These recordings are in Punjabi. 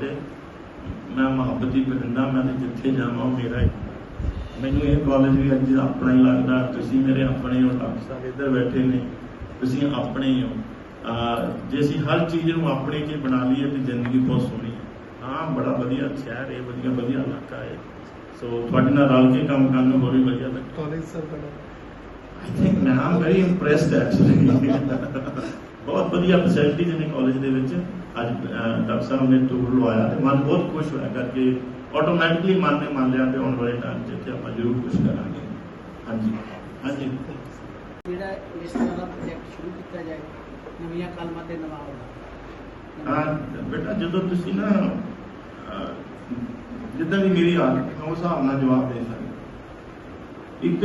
ਤੇ ਮੈਂ ਮੁਹੱਬਤੀ ਬਠਿੰਡਾ ਮੈਂ ਤੇ ਜਿੱਥੇ ਜਾਵਾਂ ਉਹ ਮੇਰਾ ਹੀ। ਮੈਨੂੰ ਇਹ ਕਾਲਜ ਵੀ ਅੱਜ ਆਪਣਾ ਹੀ ਲੱਗਦਾ ਤੁਸੀਂ ਮੇਰੇ ਆਪਣੇ ਹੋ ਡਾਕਟਰ ਸਾਹਿਬ ਇੱਧਰ ਬੈਠੇ ਨੇ ਤੁਸੀਂ ਆਪਣੇ ਹੀ ਹੋ। ਜੇ ਅਸੀਂ ਹਰ ਚੀਜ਼ ਨੂੰ ਆਪਣੇ 'ਚ ਬਣਾ ਲਈਏ ਤੇ ਜ਼ਿੰਦਗੀ ਬਹੁਤ ਸੋਹਣੀ ਹੈ। ਹਾਂ ਬੜਾ ਵਧੀਆ ਸ਼ਹਿਰ ਹੈ ਵਧੀਆ ਵਧੀਆ ਇਲਾਕਾ ਹੈ। ਸੋ ਤੁਹਾਡੇ ਨਾਲ ਰਲ ਕੇ ਕੰਮ ਕਰਨ ਨੂੰ ਹੋਰ ਵੀ ਵਧੀਆ ਲੱਗਦਾ। ਕਾਲਜ ਸਰ ਤੁਹਾਡਾ I think man, I'm very impressed actually. ਬਹੁਤ ਵਧੀਆ ਫੈਸਿਲਿਟੀਜ਼ ਨੇ ਕਾਲਜ ਦੇ ਵਿੱਚ ਅੱਜ ਡਾਕਟਰ ਸਾਹਿਬ ਨੇ ਟੂਰ ਲਵਾਇਆ ਤੇ ਮਨ ਬਹੁਤ ਖੁਸ਼ ਹੋਇਆ ਕਰਕੇ ਆਟੋਮੈਟਿਕਲੀ ਮਨ ਨੇ ਮੰਨ ਲਿਆ ਤੇ ਹੁਣ ਵਾਲੇ ਟਾਈਮ ਕਿ ਆਪਾਂ ਜ਼ਰੂਰ ਕੁਝ ਕਰਾਂਗੇ। ਹਾਂਜੀ। ਹਾਂਜੀ। ਜਿਹੜਾ ਇਸ ਤਰ੍ਹਾਂ ਦਾ ਪ੍ਰੋਜੈਕਟ ਸ਼ੁਰੂ ਕੀਤਾ ਜਾਏ ਨਵੀਆਂ ਕਲਮਾਂ ਤੇ ਨਵਾਂ ਹੋਣਾ ਹਾਂ ਬੇਟਾ ਜਦੋਂ ਤੁਸੀਂ ਨਾ ਜਿੱਦਾਂ ਦੀ ਮੇਰੀ ਆਦਤ ਹੈ ਉਸ ਹਿਸਾਬ ਨਾਲ ਜਵਾਬ ਦੇ ਸਕਦੇ। ਇੱਕ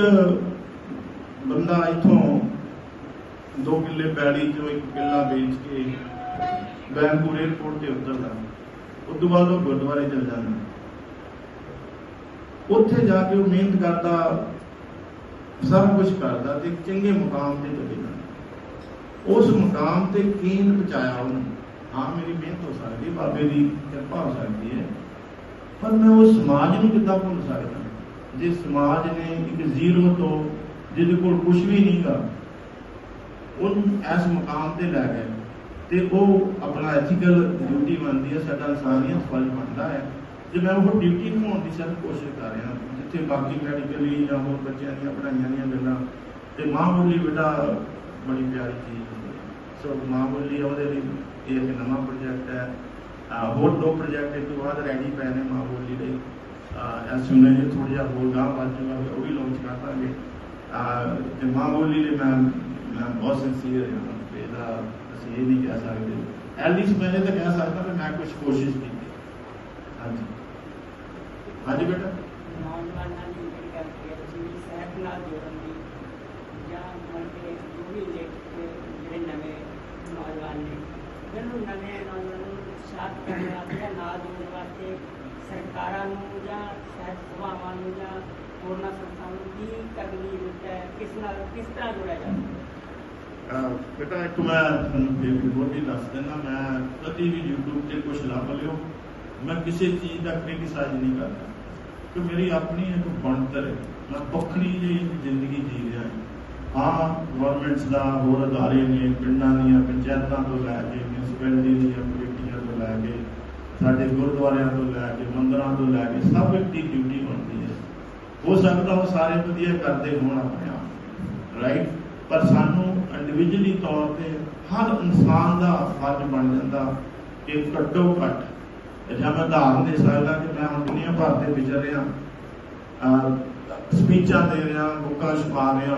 ਬੰਦਾ ਇਥੋਂ ਦੋ ਕਿੱਲੇ ਪੈੜੀ ਚੋਂ ਇੱਕ ਕਿੱਲਾ ਵੇਚ ਕੇ ਬੈਂਕਪੁਰ 에ਅਰਪੋਰਟ ਤੇ ਉਤਰਦਾ। ਉਸ ਤੋਂ ਬਾਅਦ ਉਹ ਗੁਰਦੁਆਰੇ ਚਲ ਜਾਂਦਾ। ਉੱਥੇ ਜਾ ਕੇ ਉਹ ਮਿਹਨਤ ਕਰਦਾ, ਸਭ ਕੁਝ ਕਰਦਾ ਤੇ ਚੰਗੇ ਮੁਕਾਮ ਤੇ ਚਲੇ ਉਸ ਮੁਕਾਮ ਤੇ ਕੀਨ ਪਹੁੰਚਾਇਆ ਉਹਨੂੰ। ਹਾਂ, ਮੇਰੀ ਮਿਹਨਤ ਹੋ ਸਕਦੀ ਬਾਬੇ ਦੀ ਕਿਰਪਾ ਹੋ ਸਕਦੀ ਹੈ। ਪਰ ਮੈਂ ਉਸ ਸਮਾਜ ਨੂੰ ਕਿੱਦਾਂ ਭੁੱਲ ਸਕਦਾ? ਜੇ ਸਮਾਜ ਨੇ ਇੱਕ ਜ਼ੀਰੋ ਤੋਂ ਜਿਹਦੇ ਕੋਲ ਕੁਝ ਵੀ ਨਹੀਂਗਾ ਉਹਨੂੰ ਇਸ ਮੁਕਾਮ ਤੇ ਲੈ ਗਏ। ਤੇ ਉਹ ਆਪਣਾ ਐਥੀਕਲ ਡਿਊਟੀ ਬਣਦੀ ਹੈ, ਸਾਡਾ ਇਨਸਾਨੀਅਤ ਫਰਜ਼ ਬਣਦਾ ਹੈ। ਜੇ ਮੈਂ ਉਹ ਡਿਊਟੀ ਨਿਭਾਉਣ ਦੀ ਸਿਰਫ ਕੋਸ਼ਿਸ਼ ਕਰ ਰਿਹਾ ਜਿੱਥੇ ਬਾਕੀ ਮੈਡੀਕਲੀ ਜਾਂ ਹੋਰ ਬੱਚਿਆਂ ਦੀਆਂ ਪੜ੍ਹਾਈਆਂ ਦੀਆਂ ਗੱਲਾਂ। ਤੇ ਮਾਂ ਬੋਲੀ ਬੇਟਾ ਬੜੀ ਪਿਆਰੀ ਚੀਜ਼ ਹੁੰਦੀ ਹੈ। ਸੋ ਮਾਂ ਬੋਲੀ ਉਹਦੇ ਲਈ ਇਹ ਇੱਕ ਨਵਾਂ ਪ੍ਰੋਜੈਕਟ ਹੈ। ਹੋਰ ਦੋ ਪ੍ਰੋਜੈਕਟ ਇਸ ਤੋਂ ਬਾਅਦ ਰੈਡੀ ਪਏ ਨੇ ਮਾਂ ਬੋਲੀ ਲਈ ਐਸ ਸੁਣੇ ਜੇ ਥੋੜਾ ਜਿਹਾ ਹੋਰ ਗਾਂ ਵੱਧ ਜੂਗਾ ਉਹ ਵੀ ਲਾਂਚ ਕਰ ਦਾਂਗੇ। ਅਹ ਤੇ ਮਾਂ ਬੋਲੀ ਲਈ ਮੈਂ ਮੈਂ ਬਹੁਤ ਸਿੰਸੀਅਰ ਹਾਂ ਤੇ ਇਹਦਾ ਅਸੀਂ ਇਹ ਨਹੀਂ ਕਹਿ ਸਕਦੇ। ਐਟਲੀਸਟ ਮੈਂ ਇਹ ਤਾਂ ਕਹਿ ਸਕਦਾ ਕਿ ਮੈਂ ਕੁਝ ਕੋਸ਼ਿਸ਼ ਕੀਤੀ। ਹਾਂਜੀ। ਹਾਂਜੀ ਬੇਟਾ? ਨੌਜਵਾਨਾਂ ਦੀ ਜਿਹੜੀ ਗੱਲ ਕੀਤੀ ਹੈ ਤੁਸੀਂ ਵੀ ਸਹਿਤ ਨਾਲ ਜੋੜਨ ਦੀ ਜਾਂ ਮਨ ਕੇ ਜੋ ਵੀ ਲੇਖ ਕੇ ਜਿਹੜੇ ਨਵੇਂ ਨੌਜਵਾਨ ਨੇ, ਮੈਨੂੰ ਨਵੇਂ ਨੌਜਵਾਨਾਂ ਨੂੰ ਉਤਸ਼ਾਹਿਤ ਕਰਨ ਵਾਸਤੇ ਜਾਂ ਨਾਲ ਜੋੜਨ ਵਾਸਤੇ ਸਰਕਾਰਾਂ ਨੂੰ ਜਾਂ ਸਹਿਤ ਸਭਾਵਾਂ ਨੂੰ ਜਾਂ ਹੋਰਨਾਂ ਸੰਸਥਾਵਾਂ ਨੂੰ ਕੀ ਕਰਨ ਦੀ ਜ਼ਰੂਰਤ ਹੈ, ਕਿਸ ਨਾਲ ਕਿਸ ਤਰ੍ਹਾਂ ਜੋੜਿਆ ਜਾਵੇ ਅਹ ਬੇਟਾ, ਇੱਕ ਮੈਂ ਤੁਹਾਨੂੰ ਫਿਰ ਵੀ ਦੱਸ ਦਿੰਦਾ, ਮੈਂ ਕਦੀ ਵੀ YouTube ਤੇ ਕੁਝ ਲੱਭ ਲਿਓ, ਮੈਂ ਕਿਸੇ ਚੀਜ਼ ਦਾ ਕ੍ਰਿਟਿਸਾਈਜ਼ ਨਹੀਂ ਕਰਦਾ। ਕਿ ਮੇਰੀ ਆਪਣੀ ਇੱਕ ਬਣਤਰ ਹੈ, ਮੈਂ ਪੱਖਣੀ ਜਿਹੀ ਜ਼ਿੰਦਗੀ ਜੀ ਰਿਹਾ ਹਾਂ। ਹਾਂ ਗਵਰਨਮੈਂਟਸ ਦਾ ਹੋਰ ਅਦਾਰੇ ਨੇ, ਪਿੰਡਾਂ ਦੀਆਂ ਪੰਚਾਇਤਾਂ ਤੋਂ ਲੈ ਕੇ ਮਿਊਨਿਸਪੈਲਿਟੀ ਦੀਆਂ ਕਮੇਟੀਆਂ ਤੋਂ ਲੈ ਕੇ, ਸਾਡੇ ਗੁਰਦੁਆਰਿਆਂ ਤੋਂ ਲੈ ਕੇ, ਮੰਦਰਾਂ ਤੋਂ ਲੈ ਕੇ, ਸਭ ਇੱਕ ਦੀ ਡਿਊਟੀ ਬਣਦੀ ਹੈ। ਹੋ ਸਕਦਾ ਉਹ ਸਾਰੇ ਵਧੀਆ ਕਰਦੇ ਹੋਣ ਆਪਣੇ ਆਪ। ਰਾਈਟ ਪਰ ਸਾਨੂੰ ਇੰਡੀਵਿਜੂਅਲੀ ਤੌਰ ਤੇ ਹਰ ਇਨਸਾਨ ਦਾ ਫਰਜ਼ ਬਣ ਜਾਂਦਾ ਕਿ ਘੱਟੋ ਘੱਟ ਜੇ ਮੈਂ ਉਦਾਹਰਨ ਦੇ ਸਕਦਾ ਕਿ ਮੈਂ ਹੁਣ ਦੁਨੀਆ ਭਰ ਤੇ ਵਿਚਰ ਰਿਹਾ ਸਪੀਚਾਂ ਦੇ ਰਿਹਾ, ਬੁੱਕਾਂ ਛਪਾ ਰਿਹਾ,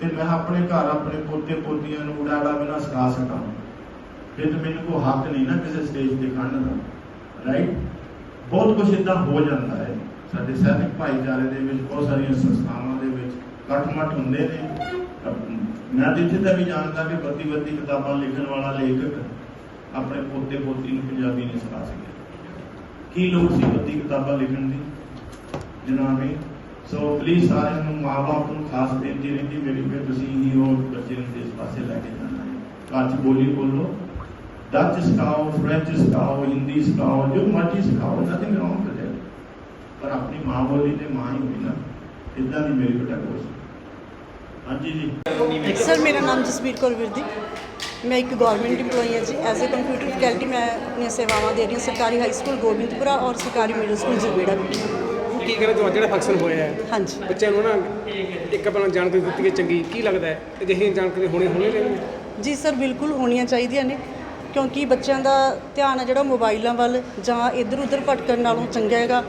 ਤੇ ਮੈਂ ਆਪਣੇ ਘਰ ਆਪਣੇ ਪੋਤੇ ਪੋਤੀਆਂ ਨੂੰ ਉਡਾੜਾ ਬਿਨਾ ਸਿਖਾ ਸਕਾਂ। ਫਿਰ ਮੈਨੂੰ ਕੋਈ ਹੱਕ ਨਹੀਂ ਨਾ ਕਿਸੇ ਸਟੇਜ ਤੇ ਖੜਨ ਦਾ ਰਾਈਟ ਬਹੁਤ ਕੁਝ ਇਦਾਂ ਹੋ ਜਾਂਦਾ ਹੈ। ਸਾਡੇ ਸੈਨਿਕ ਭਾਈਚਾਰੇ ਦੇ ਵਿੱਚ ਬਹੁਤ ਸਾਰੀਆਂ ਸੰਸਥਾਵਾਂ ਦੇ ਵਿੱਚ ਕੱਟ-ਮੱਟ ਹੁੰਦੇ ਨੇ। ਮੈਂ ਤਾਂ ਇੱਥੇ ਤੱਕ ਵੀ ਜਾਣਦਾ ਕਿ ਬੱਤੀ ਬੱਤੀ ਕਿਤਾਬਾਂ ਲਿਖਣ ਵਾਲਾ ਲੇਖਕ ਆਪਣੇ ਪੋਤੇ ਪੋਤੀ ਨੂੰ ਪੰਜਾਬੀ ਨਹੀਂ ਸਿਖਾ ਸਕਿਆ। ਕੀ ਲੋੜ ਸੀ ਬੱਤੀ ਕਿਤਾਬਾਂ ਲਿਖਣ ਦੀ? ਜਨਾਬੇ ਸੋ ਪਲੀਜ਼ ਸਾਰਿਆਂ ਨੂੰ ਮਾਪੇ ਨੂੰ ਖਾਸ ਬੇਨਤੀ ਰਹਿੰਦੀ ਮੇਰੀ ਕਿ ਤੁਸੀਂ ਹੀ ਉਹ ਬੱਚੇ ਨੂੰ ਇਸ ਪਾਸੇ ਲੈ ਕੇ ਜਾਣਾ ਹੈ। ਘਰ ਬੋਲੀ ਬੋਲੋ। ਡੱਚ ਸਿਖਾਓ ਫ੍ਰੈਂਚ ਸਿਖਾਓ ਹਿੰਦੀ ਸਿਖਾਓ, ਜੋ ਮਰਜ਼ੀ ਸਿਖਾਓ ਨਥਿੰਗ ਰੋਂਗ ਵਿਦ ਇਟ ਪਰ ਆਪਣੀ ਮਾਂ ਬੋਲੀ ਤੇ ਮਾਂ ਹੀ ਹੋਈ ਨਾ ਇਦਾਂ ਦੀ ਮੇਰੀ ਬੇਟਾ ਕੋਸ਼ਿਸ਼ ਹਾਂਜੀ ਜੀ। ਸਰ ਮੇਰਾ ਨਾਮ ਜਸਵੀਰ ਕੌਰ ਵਿਰਦੀ ਮੈਂ ਇੱਕ ਗਵਰਨਮੈਂਟ EMPLOYE ਹਾਂ ਜੀ। ਐਜ਼ ਅ ਕੰਪਿਊਟਰ ਫੈਕਲਟੀ ਮੈਂ ਆਪਣੀਆਂ ਸੇਵਾਵਾਂ ਦੇ ਰਹੀ ਹਾਂ। ਸਰਕਾਰੀ ਹਾਈ ਸਕੂਲ ਗੋਬਿੰਦਪੁਰਾ ਔਰ ਸਰਕਾਰੀ ਮਿਡਲ ਸਕੂਲ ਵਿੱਚ। ਕੀ ਕਹਿਣਾ ਚਾਹੁੰਦੇ ਜਿਹੜਾ ਫੰਕਸ਼ਨ ਹੋਇਆ ਹੈ ਹਾਂਜੀ। ਬੱਚਿਆਂ ਨੂੰ ਨਾ ਇੱਕ ਆਪਣਾ ਜਾਣਕਾਰੀ ਦਿੱਤੀ ਹੈ ਚੰਗੀ। ਕੀ ਲੱਗਦਾ ਹੈ? ਅਜਿਹੀਆਂ ਜਾਣਕਾਰੀ ਹੋਣੀ ਹੋਣੀ ਚਾਹੀਦੀ ਜੀ ਸਰ ਬਿਲਕੁਲ ਹੋਣੀਆਂ ਚਾਹੀਦੀਆਂ ਨੇ। ਕਿਉਂਕਿ ਬੱਚਿਆਂ ਦਾ ਧਿਆਨ ਹੈ ਜਿਹੜਾ ਮੋਬਾਈਲਾਂ ਵੱਲ ਜਾਂ ਇੱਧਰ ਉੱਧਰ ਭਟਕਣ ਨਾਲੋਂ ਚੰਗਾ ਹੈਗਾ।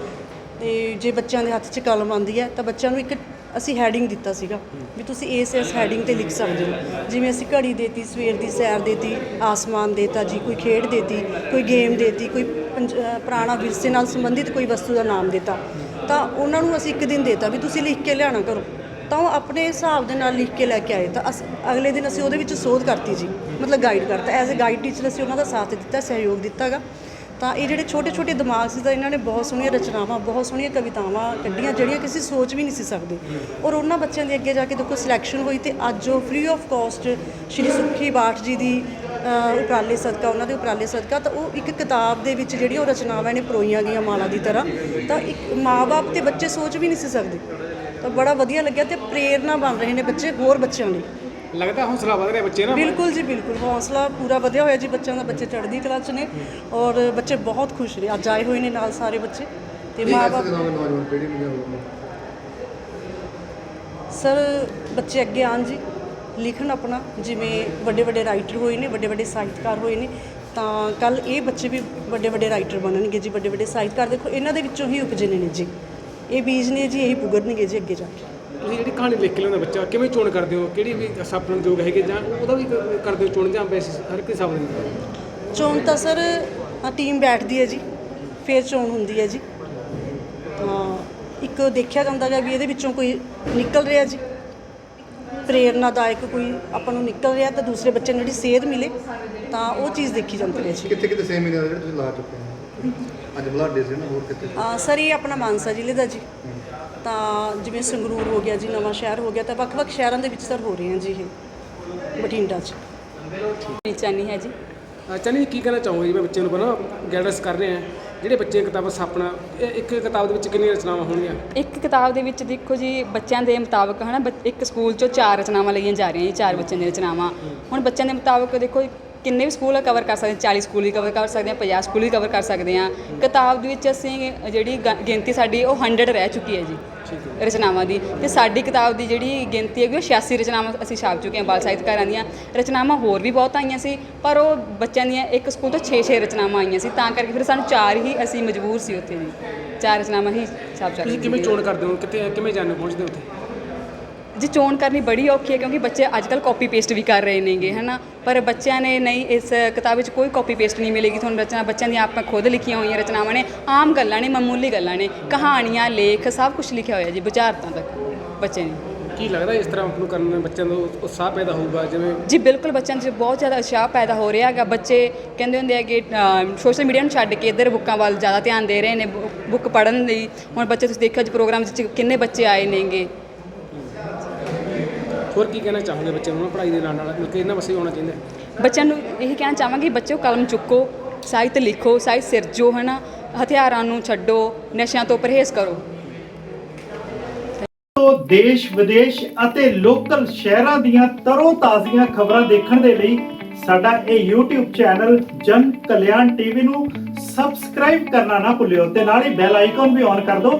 ਤੇ ਜੇ ਬੱਚਿਆਂ ਦੇ ਹੱਥ 'ਚ ਕਲਮ ਆਉਂਦੀ ਹੈ ਤਾਂ ਬੱਚਿਆਂ ਨੂੰ ਇੱਕ ਅਸੀਂ ਹੈਡਿੰਗ ਦਿੱਤਾ ਸੀਗਾ ਵੀ ਤੁਸੀਂ ਇਸ ਇਸ ਹੈਡਿੰਗ ਤੇ ਲਿਖ ਸਕਦੇ ਹੋ। ਜਿਵੇਂ ਅਸੀਂ ਘੜੀ ਦੇਤੀ, ਸਵੇਰ ਦੀ ਸੈਰ ਦੇਤੀ, ਆਸਮਾਨ ਦੇਤਾ ਜੀ, ਕੋਈ ਖੇਡ ਦੇਤੀ, ਕੋਈ ਗੇਮ ਦੇਤੀ, ਕੋਈ ਪੰਜ- ਪੁਰਾਣਾ ਵਿਰਸੇ ਨਾਲ ਸੰਬੰਧਿਤ ਕੋਈ ਵਸਤੂ ਦਾ ਨਾਮ ਦਿੱਤਾ। ਤਾਂ ਉਹਨਾਂ ਨੂੰ ਅਸੀਂ ਇੱਕ ਦਿਨ ਦੇਤਾ ਵੀ ਤੁਸੀਂ ਲਿਖ ਕੇ ਲਿਆਣਾ ਕਰੋ। ਤਾਂ ਉਹ ਆਪਣੇ ਹਿਸਾਬ ਦੇ ਨਾਲ ਲਿਖ ਕੇ ਲੈ ਕੇ ਆਏ। ਤਾਂ ਅਸ, ਅਗਲੇ ਦਿਨ ਅਸੀਂ ਉਹਦੇ ਵਿੱਚ ਸੋਧ ਕਰਤੀ ਜੀ। ਮਤਲਬ ਗਾਈਡ ਕਰਤਾ। ਐਜ਼ ਅ ਗਾਈਡ ਟੀਚਰ ਅਸੀਂ ਉਹਨਾਂ ਦਾ ਸਾਥ ਦਿੱਤਾ, ਸਹਿਯੋਗ ਦਿੱਤਾਗਾ। ਤਾਂ ਇਹ ਜਿਹੜੇ ਛੋਟੇ ਛੋਟੇ ਦਿਮਾਗ ਸੀ ਤਾਂ ਇਹਨਾਂ ਨੇ ਬਹੁਤ ਸੋਹਣੀਆਂ ਰਚਨਾਵਾਂ, ਬਹੁਤ ਸੋਹਣੀਆਂ ਕਵਿਤਾਵਾਂ ਕੱਢੀਆਂ, ਜਿਹੜੀਆਂ ਕਿਸੇ ਸੋਚ ਵੀ ਨਹੀਂ ਸੀ ਸਕਦੇ। ਔਰ ਉਹਨਾਂ ਬੱਚਿਆਂ ਦੇ ਅੱਗੇ ਜਾ ਕੇ ਦੇਖੋ ਸਿਲੈਕਸ਼ਨ ਹੋਈ ਤੇ ਅੱਜ ਉਹ ਫ੍ਰੀ ਆਫ ਕਾਸਟ ਸ਼੍ਰੀ ਸੁਖੀ ਬਾਠ ਜੀ ਦੀ ਉਪਰਾਲੇ ਸਦਕਾ, ਉਹਨਾਂ ਦੇ ਉਪਰਾਲੇ ਸਦਕਾ, ਤਾਂ ਉਹ ਇੱਕ ਕਿਤਾਬ ਦੇ ਵਿੱਚ ਜਿਹੜੀ ਉਹ ਰਚਨਾਵਾਂ ਨੇ ਪਰੋਈਆਂ ਗਈਆਂ ਮਾਲਾ ਦੀ ਤਰ੍ਹਾਂ, ਤਾਂ ਇੱਕ ਮਾਪੇ ਤੇ ਬੱਚੇ ਸੋਚ ਵੀ ਨਹੀਂ ਸੀ ਸਕਦੇ। ਤਾਂ ਬੜਾ ਵਧੀਆ ਲੱਗਿਆ ਤੇ ਪ੍ਰੇਰਨਾ ਬਣ ਰਹੇ ਨੇ ਬੱਚੇ ਹੋਰ ਬੱਚਿਆਂ ਲਈ। ਲੱਗਦਾ ਹੌਸਲਾ ਵਧ ਰਿਹਾ ਬੱਚੇ ਨਾ ਬਿਲਕੁਲ ਜੀ ਬਿਲਕੁਲ। ਹੌਸਲਾ ਪੂਰਾ ਵਧਿਆ ਹੋਇਆ ਜੀ ਬੱਚਿਆਂ ਦਾ। ਬੱਚੇ ਚੜ੍ਹਦੀ ਕਲਾ 'ਚ ਨੇ ਔਰ ਬੱਚੇ ਬਹੁਤ ਖੁਸ਼ ਨੇ। ਅੱਜ ਆਏ ਹੋਏ ਨੇ ਨਾਲ ਸਾਰੇ ਬੱਚੇ ਤੇ ਮਾਪੇ ਸਰ ਬੱਚੇ ਅੱਗੇ ਆਉਣ ਜੀ। ਲਿਖਣ ਆਪਣਾ। ਜਿਵੇਂ ਵੱਡੇ ਵੱਡੇ ਰਾਈਟਰ ਹੋਏ ਨੇ ਵੱਡੇ ਵੱਡੇ ਸਾਹਿਤਕਾਰ ਹੋਏ ਨੇ ਤਾਂ ਕੱਲ ਇਹ ਬੱਚੇ ਵੀ ਵੱਡੇ ਵੱਡੇ ਰਾਈਟਰ ਬਣਨਗੇ ਜੀ ਵੱਡੇ ਵੱਡੇ ਸਾਹਿਤਕਾਰ। ਦੇਖੋ ਇਹਨਾਂ ਦੇ ਵਿੱਚੋਂ ਹੀ ਉਪਜੇ ਨੇ ਜੀ। ਇਹ ਬੀਜ ਨੇ ਜੀ ਇਹੀ ਪੁਗਰਨਗੇ ਜੀ ਅੱਗੇ ਜਾ ਕੇ। ਤੁਸੀਂ ਜਿਹੜੀ ਕਹਾਣੀ ਲਿਖ ਕੇ ਲਿਆਉਂਦਾ ਬੱਚਾ ਕਿਵੇਂ ਚੋਣ ਕਰਦੇ ਹੋ? ਕਿਹੜੀ ਵੀ ਸਾਪਣ ਯੋਗ ਹੈਗੇ ਜਾਂ ਉਹਦਾ ਵੀ ਕ- ਕਰਦੇ ਹੋ ਚੋਣ ਜਾਂ ਵੈਸੇ ਹਰ ਇੱਕ ਹਿਸਾਬ ਦੇ ਚੋਣ ਤਾਂ ਸਰ ਟੀਮ ਬੈਠਦੀ ਹੈ ਜੀ ਫਿਰ ਚੋਣ ਹੁੰਦੀ ਹੈ ਜੀ। ਤਾਂ ਇੱਕ ਦੇਖਿਆ ਜਾਂਦਾ ਹੈ ਵੀ ਇਹਦੇ ਵਿੱਚੋਂ ਕੋਈ ਨਿਕਲ ਰਿਹਾ ਜੀ। ਪ੍ਰੇਰਨਾਦਾਇਕ ਕੋਈ ਆਪਾਂ ਨੂੰ ਨਿਕਲ ਰਿਹਾ ਤਾਂ ਦੂਸਰੇ ਬੱਚੇ ਨੂੰ ਜਿਹੜੀ ਸੇਧ ਮਿਲੇ ਤਾਂ ਉਹ ਚੀਜ਼ ਦੇਖੀ ਜਾਂਦੀ ਹੈ ਜੀ। ਕਿੱਥੇ ਕਿੱਥੇ ਸੈਮੀਨਾਰ ਜਿਹੜੇ ਤੁਸੀਂ ਲਾ ਚੁੱਕੇ ਹੋ? ਅੱਜ ਬੁਲਾਡੇ ਸੀ ਨਾ ਹੋਰ ਕਿੱਥੇ ਅਹ ਸਰ ਇਹ ਆਪਣਾ ਮਾਨਸਾ ਜ਼ਿਲ੍ਹੇ ਦਾ ਜੀ। ਤਾਂ ਜਿਵੇਂ ਸੰਗਰੂਰ ਹੋ ਗਿਆ ਜੀ ਨਵਾਂ ਸ਼ਹਿਰ ਹੋ ਗਿਆ ਤਾਂ ਵੱਖ-ਵੱਖ ਸ਼ਹਿਰਾਂ ਦੇ ਵਿੱਚ ਸਰ ਹੋ ਰਹੇ ਹਨ ਜੀ ਇਹ ਬਠਿੰਡਾ 'ਚ। ਚਾਨੀ ਹੈ ਜੀ। ਚਾਹਨੀ ਕੀ ਕਹਿਣਾ ਚਾਹੋਗੇ ਜਿਵੇਂ ਬੱਚੇ ਨੂੰ ਬਣਾ ਗਾਈਡੈਂਸ ਕਰ ਰਹੇ। ਆ ਜਿਹੜੇ ਬੱਚੇ ਕਿਤਾਬਾਂ ਸਾਪਣਾ ਇਹ ਇੱਕ ਕਿਤਾਬ ਦੇ ਵਿੱਚ ਕਿੰਨੀਆਂ ਰਚਨਾਵਾਂ ਹੋਣਗੀਆਂ? ਇੱਕ ਕਿਤਾਬ ਦੇ ਵਿੱਚ ਦੇਖੋ ਜੀ ਬੱਚਿਆਂ ਦੇ ਮੁਤਾਬਕ ਹਨਾ ਇੱਕ ਸਕੂਲ ਚੋਂ ਚਾਰ ਰਚਨਾਵਾਂ ਲਈਆਂ ਜਾ ਰਹੀਆਂ ਜੀ ਚਾਰ ਬੱਚਿਆਂ ਦੀਆਂ ਰਚਨਾਵਾਂ। ਹੁਣ ਬੱਚਿਆਂ ਦੇ ਮੁਤਾਬਕ ਦੇਖੋ ਕਿੰਨੇ ਵੀ ਸਕੂਲ ਕਵਰ ਕਰ ਸਕਦੇ ਹਾਂ 40 ਸਕੂਲ ਵੀ ਕਵਰ ਕਰ ਸਕਦੇ ਹਾਂ 50 ਸਕੂਲ ਵੀ ਕਵਰ ਕਰ ਸਕਦੇ ਹਾਂ। ਕਿਤਾਬ ਦੇ ਵਿੱਚ ਅਸੀਂ ਜਿਹੜੀ ਗਿਣਤੀ ਸਾਡੀ ਉਹ 100 ਰਹਿ ਚੁੱਕੀ ਹੈ ਜੀ ਰਚਨਾਵਾਂ ਦੀ। ਤੇ ਸਾਡੀ ਕਿਤਾਬ ਦੀ ਜਿਹੜੀ ਗਿਣਤੀ ਹੈਗੀ ਉਹ 86 ਰਚਨਾਵਾਂ ਅਸੀਂ ਛਾਪ ਚੁੱਕੇ ਹਾਂ ਬਾਲ ਸਾਹਿਤਕਾਰਾਂ ਦੀਆਂ। ਰਚਨਾਵਾਂ ਹੋਰ ਵੀ ਬਹੁਤ ਆਈਆਂ ਸੀ ਪਰ ਉਹ ਬੱਚਿਆਂ ਦੀਆਂ ਇੱਕ ਸਕੂਲ ਤੋਂ 6-6 ਰਚਨਾਵਾਂ ਆਈਆਂ ਸੀ ਤਾਂ ਕਰਕੇ ਫਿਰ ਸਾਨੂੰ ਚਾਰ ਹੀ ਅਸੀਂ ਮਜਬੂਰ ਸੀ ਉੱਥੇ ਜੀ। ਚਾਰ ਰਚਨਾਵਾਂ ਹੀ ਛਾਪ ਤੁਸੀਂ ਸਕਦੇ ਕਿਵੇਂ ਚੋਣ ਕਰਦੇ ਹੋ? ਕਿੱਥੇ ਕਿਵੇਂ ਜਾਣ ਪਹੁੰਚਦੇ ਉੱਥੇ? ਜੀ ਚੋਣ ਕਰਨੀ ਬੜੀ ਔਖੀ ਹੈ ਕਿਉਂਕਿ ਬੱਚੇ ਅੱਜ ਕੱਲ ਕਾਪੀ ਪੇਸਟ ਵੀ ਕਰ ਰਹੇ ਨੇਗੇ ਹਨਾ? ਪਰ ਬੱਚਿਆਂ ਨੇ ਨਹੀਂ ਇਸ ਕਿਤਾਬ ਵਿੱਚ ਕੋਈ ਕਾਪੀ ਪੇਸਟ ਨਹੀਂ ਮਿਲੇਗੀ ਤੁਹਾਨੂੰ ਰਚਨਾ ਬੱਚਿਆਂ ਦੀਆਂ ਆਪਾਂ ਖੁਦ ਲਿਖੀਆਂ ਹੋਈਆਂ ਰਚਨਾਵਾਂ ਨੇ ਆਮ ਗੱਲਾਂ ਨੇ ਮਾਮੂਲੀ ਗੱਲਾਂ ਨੇ ਕਹਾਣੀਆਂ ਲੇਖ ਸਭ ਕੁਝ ਲਿਖਿਆ ਹੋਇਆ ਜੀ ਵਿਚਾਰਤਾਂ ਤੱਕ ਬੱਚੇ ਨੇ। ਕੀ ਲੱਗਦਾ ਇਸ ਤਰ੍ਹਾਂ ਨੂੰ ਕਰਨ ਨਾਲ ਬੱਚਿਆਂ ਦਾ ਉਤਸ਼ਾਹ ਪੈਦਾ ਹੋਊਗਾ ਜਿਵੇਂ ਜੀ ਬਿਲਕੁਲ ਬੱਚਿਆਂ 'ਚ ਬਹੁਤ ਜ਼ਿਆਦਾ ਉਤਸ਼ਾਹ ਪੈਦਾ ਹੋ ਰਿਹਾ ਹੈਗਾ। ਬੱਚੇ ਕਹਿੰਦੇ ਹੁੰਦੇ ਆ ਕਿ ਸੋਸ਼ਲ ਮੀਡੀਆ ਨੂੰ ਛੱਡ ਕੇ ਇੱਧਰ ਬੁੱਕਾਂ ਵੱਲ ਜ਼ਿਆਦਾ ਧਿਆਨ ਦੇ ਰਹੇ ਨੇ ਬੁੱਕ ਪੜ੍ਹਨ ਲਈ। ਹੁਣ ਬੱਚੇ ਤੁਸੀਂ ਦੇਖਿਆ ਜੀ ਪ੍ਰੋਗਰਾਮ ਵਿੱਚ ਕਿੰਨੇ ਬੱਚੇ ਆਏ ਨੇਗੇ। ਹੋਰ ਕੀ ਕਹਿਣਾ ਚਾਹੋਗੇ ਬੱਚਿਆਂ ਨੂੰ? ਪੜ੍ਹਾਈ ਦੇ ਨਾਲ ਨਾਲ ਮਤਲਬ ਕਿ ਇਹਨਾਂ ਵਸੇ ਹੋਣਾ ਚਾਹੀਦਾ? ਬੱਚਿਆਂ ਨੂੰ ਇਹੀ ਕਹਿਣਾ ਚਾਹਾਂਗੀ ਬੱਚਿਓ ਕਲਮ ਚੁੱਕੋ ਸਾਹਿਤ ਲਿਖੋ ਸਾਹਿਤ ਸਿਰਜੋ ਹਨਾ ਹਥਿਆਰਾਂ ਨੂੰ ਛੱਡੋ ਨਸ਼ਿਆਂ ਤੋਂ ਪਰਹੇਜ਼ ਕਰੋ। ਤੋਂ ਦੇਸ਼ ਵਿਦੇਸ਼ ਅਤੇ ਲੋਕਲ ਸ਼ਹਿਰਾਂ ਦੀਆਂ ਤਰੋ ਤਾਜ਼ੀਆਂ ਖਬਰਾਂ ਦੇਖਣ ਦੇ ਲਈ ਸਾਡਾ ਇਹ YouTube ਚੈਨਲ ਜਨ ਕਲਿਆਣ ਟੀਵੀ ਨੂੰ ਸਬਸਕ੍ਰਾਈਬ ਕਰਨਾ ਨਾ ਭੁੱਲਿਓ ਤੇ ਨਾਲ ਹੀ ਬੈਲ ਆਈਕਨ ਵੀ ਔਨ ਕਰ ਦਿਓ।